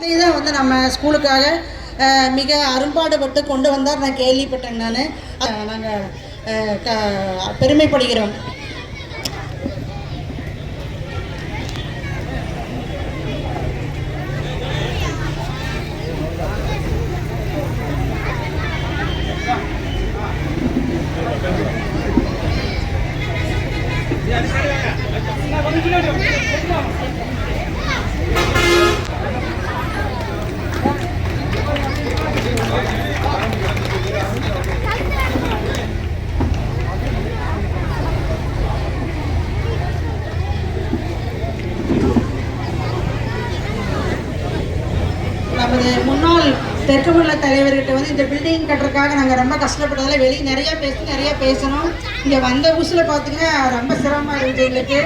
தான் வந்து நம்ம ஸ்கூலுக்காக மிக அரும்பாடுபட்டு கொண்டு வந்தார். நான் கேள்விப்பட்டேன் நான். நாங்கள் பெருமைப்படுகிறோம். முன்னாள் தலைவர்கிட்ட வந்து இந்த பில்டிங் கட்டுறதுக்காக நாங்கள் ரொம்ப கஷ்டப்பட்டதால வெளியே நிறையா பேசி நிறையா பேசணும். இங்கே வந்த புதுசில் பார்த்தீங்கன்னா ரொம்ப சிரமமாக இருந்துச்சு எங்களுக்கு.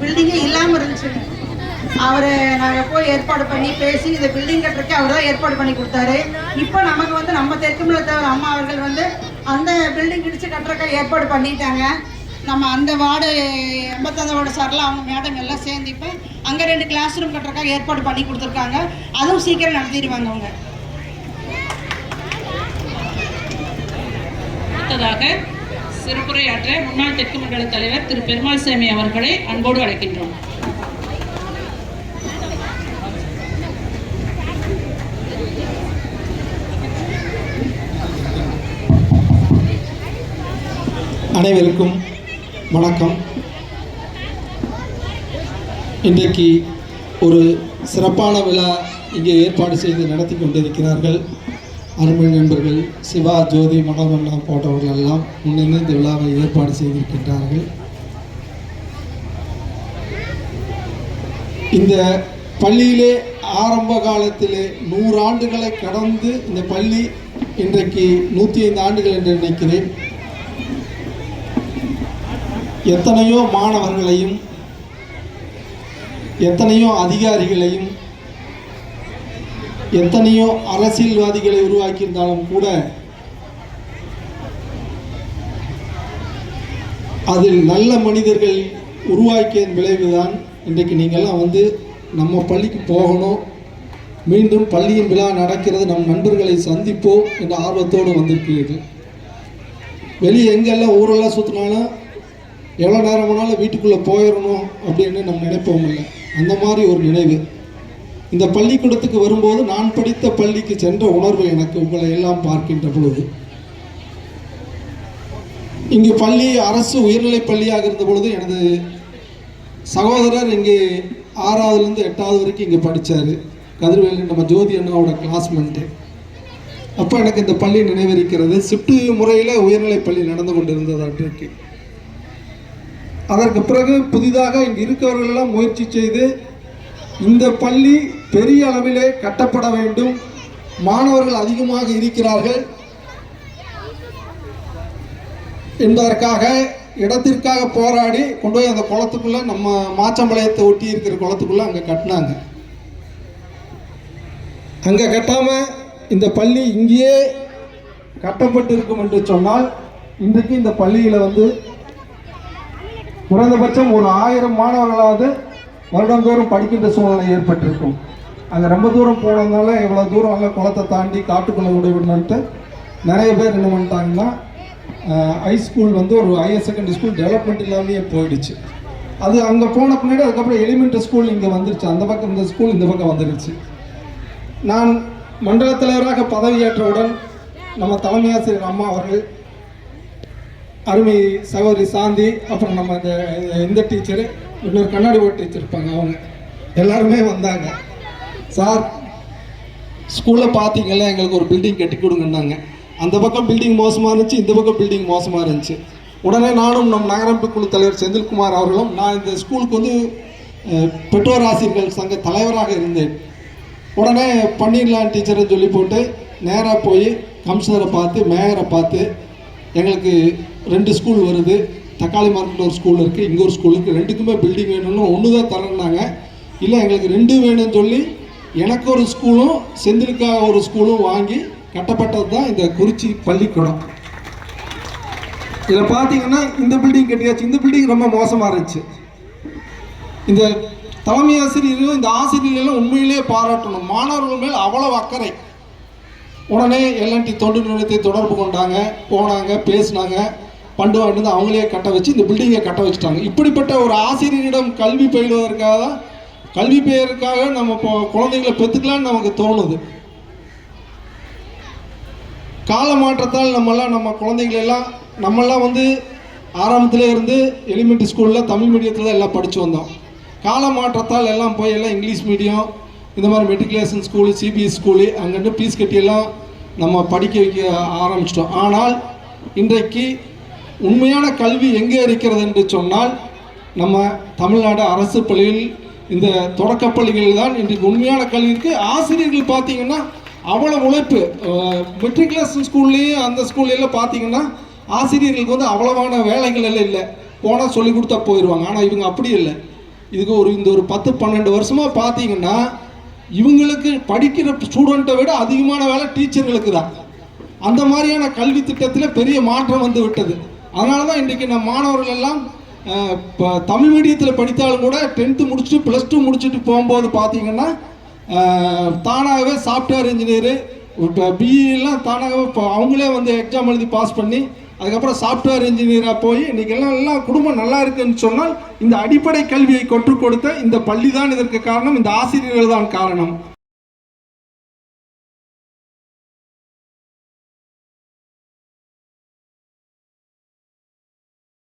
பில்டிங்கே இல்லாமல் இருந்துச்சு. அவரை நாங்கள் போய் ஏற்பாடு பண்ணி பேசி இந்த பில்டிங் கட்டுறதுக்கு அவர் தான் ஏற்பாடு பண்ணி கொடுத்தாரு. இப்போ நமக்கு வந்து நம்ம தெற்குமுள்ள தலைவர் அம்மா அவர்கள் வந்து அந்த பில்டிங் இடித்து கட்டுறதுக்கு ஏற்பாடு பண்ணிட்டாங்க. நம்ம அந்த வார்டு எண்பத்தாந்த வார்டு சார்லாம் அவங்க மேடம் எல்லாம் சேர்ந்து இப்போ அங்கே ரெண்டு கிளாஸ் ரூம் கட்டுறதுக்காக ஏற்பாடு பண்ணி கொடுத்துருக்காங்க. அதுவும் சீக்கிரம் நடத்திடுவாங்க அவங்க. அடுத்ததாக சிறப்புரையாற்ற முன்னாள் தெற்கு மண்டல தலைவர் திரு பெருமாள் சாமி அவர்களை அன்போடு அழைக்கின்றோம். அனைவருக்கும் வணக்கம். இன்றைக்கு ஒரு சிறப்பான விழா இங்கே ஏற்பாடு செய்து நடத்தி கொண்டிருக்கிறார்கள். அருமை நண்பர்கள் சிவா ஜோதி மனோரண்ணா போன்றவர்கள் எல்லாம் முன்னிருந்து இந்த விழாவை ஏற்பாடு செய்திருக்கின்றார்கள். இந்த பள்ளியிலே ஆரம்ப காலத்திலே நூறாண்டுகளை கடந்து இந்த பள்ளி இன்றைக்கு நூற்றி ஐந்து ஆண்டுகள் என்று நினைக்கிறேன். எத்தனையோ மாணவர்களையும் எத்தனையோ அதிகாரிகளையும் எத்தனையோ அரசியல்வாதிகளை உருவாக்கியிருந்தாலும் கூட அதில் நல்ல மனிதர்கள் உருவாக்கியதன் விளைவுதான் இன்றைக்கு நீங்கள்லாம் வந்து நம்ம பள்ளிக்கு போகணும். மீண்டும் பள்ளியின் விழா நடக்கிறது. நம் நண்பர்களை சந்திப்போம் என்ற ஆர்வத்தோடு வந்திருக்கிறீர்கள். வெளியே எங்கெல்லாம் ஊரெல்லாம் சுற்றினாலும் எவ்வளோ நேரம் வேணாலும் வீட்டுக்குள்ளே போயிடணும் அப்படின்னு நம்ம நினைப்போம் இல்லை. அந்த மாதிரி ஒரு நினைவு. இந்த பள்ளிக்கூடத்துக்கு வரும்போது நான் படித்த பள்ளிக்கு சென்ற உணர்வு எனக்கு உங்களை எல்லாம் பார்க்கின்ற பொழுது. இங்கு பள்ளி அரசு உயர்நிலை பள்ளியாக இருந்த பொழுது எனது சகோதரர் இங்கே ஆறாவதுலேருந்து எட்டாவது வரைக்கும் இங்கே படித்தார் கதிர்வேலு நம்ம ஜோதி அண்ணாவோட கிளாஸ்மெண்ட்டு அப்போ எனக்கு இந்த பள்ளி நினைவிருக்கிறது. சிப்டு முறையில் உயர்நிலை பள்ளி நடந்து கொண்டிருந்தது அன்றைக்கு. அதற்கு பிறகு புதிதாக இங்கு இருக்கவர்கள் எல்லாம் முயற்சி செய்து இந்த பள்ளி பெரிய அளவிலே கட்டப்பட வேண்டும். மாணவர்கள் அதிகமாக இருக்கிறார்கள். என்பதற்காக இடத்திற்காக போராடி கொண்டு போய் அந்த குளத்துக்குள்ள நம்ம மாச்சம்பாளையத்தை ஒட்டி இருக்கிற குளத்துக்குள்ள அங்கே கட்டினாங்க. அங்கே கட்டாம இந்த பள்ளி இங்கேயே கட்டப்பட்டு இருக்கும் என்று சொன்னால் இன்றைக்கு இந்த பள்ளியில் வந்து குறைந்தபட்சம் ஒரு ஆயிரம் மாணவர்களாவது வருடந்தோறும் படிக்கின்ற சூழ்நிலை ஏற்பட்டிருக்கும். அங்கே ரொம்ப தூரம் போனதுனால இவ்வளோ தூரம் அங்கே குளத்தை தாண்டி காட்டுக்குள்ளே விடணுன்ட்டு நிறைய பேர் என்ன பண்ணிட்டாங்கன்னா ஹை ஸ்கூல் வந்து ஒரு ஹையர் செகண்டரி ஸ்கூல் டெவலப்மெண்ட் இல்லாமையே போயிடுச்சு. அது அங்கே போன பின்னாடி அதுக்கப்புறம் எலிமெண்ட்ரி ஸ்கூல் இங்கே வந்துருச்சு. அந்த பக்கம் இந்த ஸ்கூல் இந்த பக்கம் வந்துருச்சு. நான் மண்டல தலைவராக பதவியேற்றவுடன் நம்ம தலைமை ஆசிரியர் அம்மா அவர்கள் அருமை சகோதரி சாந்தி அப்புறம் நம்ம இந்த இந்த டீச்சரு இன்னொரு கண்ணாடி போட்டு டீச்சர் அவங்க. எல்லாருமே வந்தாங்க. சார் ஸ்கூலில் பார்த்தீங்கல்ல எங்களுக்கு ஒரு பில்டிங் கட்டி கொடுங்கன்னாங்க. அந்த பக்கம் பில்டிங் மோசமாக இருந்துச்சு இந்த பக்கம் பில்டிங் மோசமாக இருந்துச்சு. உடனே நானும் நம் நகரமைப்பு குழு தலைவர் செந்தில்குமார் அவர்களும் நான் இந்த ஸ்கூலுக்கு வந்து பெற்றோர் ஆசிரியர்கள் சங்க தலைவராக இருந்தேன். உடனே பண்ணிடலாம் டீச்சர்னு சொல்லி போட்டு நேராக போய் கமிஷனரை பார்த்து மேயரை பார்த்து எங்களுக்கு ரெண்டு ஸ்கூல் வருது. தக்காளி மார்க்கெட்டில் ஒரு ஸ்கூல் இருக்குது இங்கே ஒரு ஸ்கூல் இருக்குது ரெண்டுக்குமே பில்டிங் வேணும்னு ஒன்று தான் தரேன்னாங்க. இல்லை எங்களுக்கு ரெண்டு வேணும்னு சொல்லி எனக்கு ஒரு ஸ்கூலும் செந்திலுக்காக ஒரு ஸ்கூலும் வாங்கி கட்டப்பட்டது தான் இந்த குறிச்சி பள்ளிக்கூடம். இதில் பார்த்தீங்கன்னா இந்த பில்டிங் கட்டியாச்சு. இந்த பில்டிங் ரொம்ப மோசமாக இருந்துச்சு. இந்த தலைமை ஆசிரியர்களும் இந்த ஆசிரியர்களும் உண்மையிலேயே பாராட்டணும். மாணவர்கள் மேல் அவ்வளவு அக்கறை. உடனே எல்என்டி தொண்டு நிறுவனத்தை தொடர்பு கொண்டாங்க போனாங்க பேசினாங்க. பண்டு வாங்கிட்டு அவங்களே கட்ட வச்சு இந்த பில்டிங்கை கட்ட வச்சுட்டாங்க. இப்படிப்பட்ட ஒரு ஆசிரியரிடம் கல்வி பயிலுவதற்காக தான் கல்வி பெயருக்காக நம்ம இப்போ குழந்தைங்களை பெற்றுக்கலான்னு நமக்கு தோணுது. கால மாற்றத்தால் நம்மெல்லாம் நம்ம குழந்தைங்களெல்லாம் எல்லாம் நம்மெல்லாம் வந்து ஆரம்பத்திலே இருந்து எலிமெண்ட்ரி ஸ்கூலில் தமிழ் மீடியத்தில் தான் எல்லாம் படித்து வந்தோம். கால மாற்றத்தால் எல்லாம் போய் எல்லாம் இங்கிலீஷ் மீடியம் இந்த மாதிரி மெட்ரிகுலேஷன் ஸ்கூலு சிபிஎஸ் ஸ்கூலு அங்கேருந்து ஃபீஸ் கட்டியெல்லாம் நம்ம படிக்க வைக்க ஆரம்பிச்சிட்டோம். ஆனால் இன்றைக்கு உண்மையான கல்வி எங்கே இருக்கிறது என்று சொன்னால் நம்ம தமிழ்நாடு அரசு பள்ளியில் இந்த தொடக்கப் பள்ளிகளில் தான் இன்றைக்கு உண்மையான கல்வி இருக்குது ஆசிரியர்கள் பார்த்தீங்கன்னா அவ்வளோ உழைப்பு மெட்ரிகுலேஷன் ஸ்கூல்லேயும் அந்த ஸ்கூல்லையும் பார்த்தீங்கன்னா ஆசிரியர்களுக்கு வந்து அவ்வளவான வேலைகள் எல்லாம் இல்லை. போனால் சொல்லி கொடுத்தா போயிடுவாங்க ஆனால் இவங்க அப்படி இல்லை. இதுக்கு ஒரு இந்த ஒரு பத்து பன்னெண்டு வருஷமாக பார்த்தீங்கன்னா இவங்களுக்கு படிக்கிற ஸ்டூடெண்ட்டை விட அதிகமான வேலை டீச்சர்களுக்கு தான். அந்த மாதிரியான கல்வி திட்டத்தில் பெரிய மாற்றம் வந்து விட்டது. அதனால தான் இன்றைக்கி நம்ம மாணவர்கள் எல்லாம் இப்போ தமிழ் மீடியத்தில் படித்தாலும் கூட டென்த்து முடிச்சுட்டு ப்ளஸ் டூ முடிச்சுட்டு போகும்போது பார்த்தீங்கன்னா தானாகவே சாஃப்ட்வேர் இன்ஜினியரு இப்போ பிஇலாம் தானாகவே இப்போ அவங்களே வந்து எக்ஸாம் எழுதி பாஸ் பண்ணி அதுக்கப்புறம் சாஃப்ட்வேர் இன்ஜினியராக போய் இன்றைக்கி எல்லாம் எல்லாம் குடும்பம் நல்லா இருக்குன்னு சொன்னால் இந்த அடிப்படை கல்வியை கற்றுக் கொடுத்த இந்த பள்ளி தான் இதற்கு காரணம் இந்த ஆசிரியர்கள் தான் காரணம்.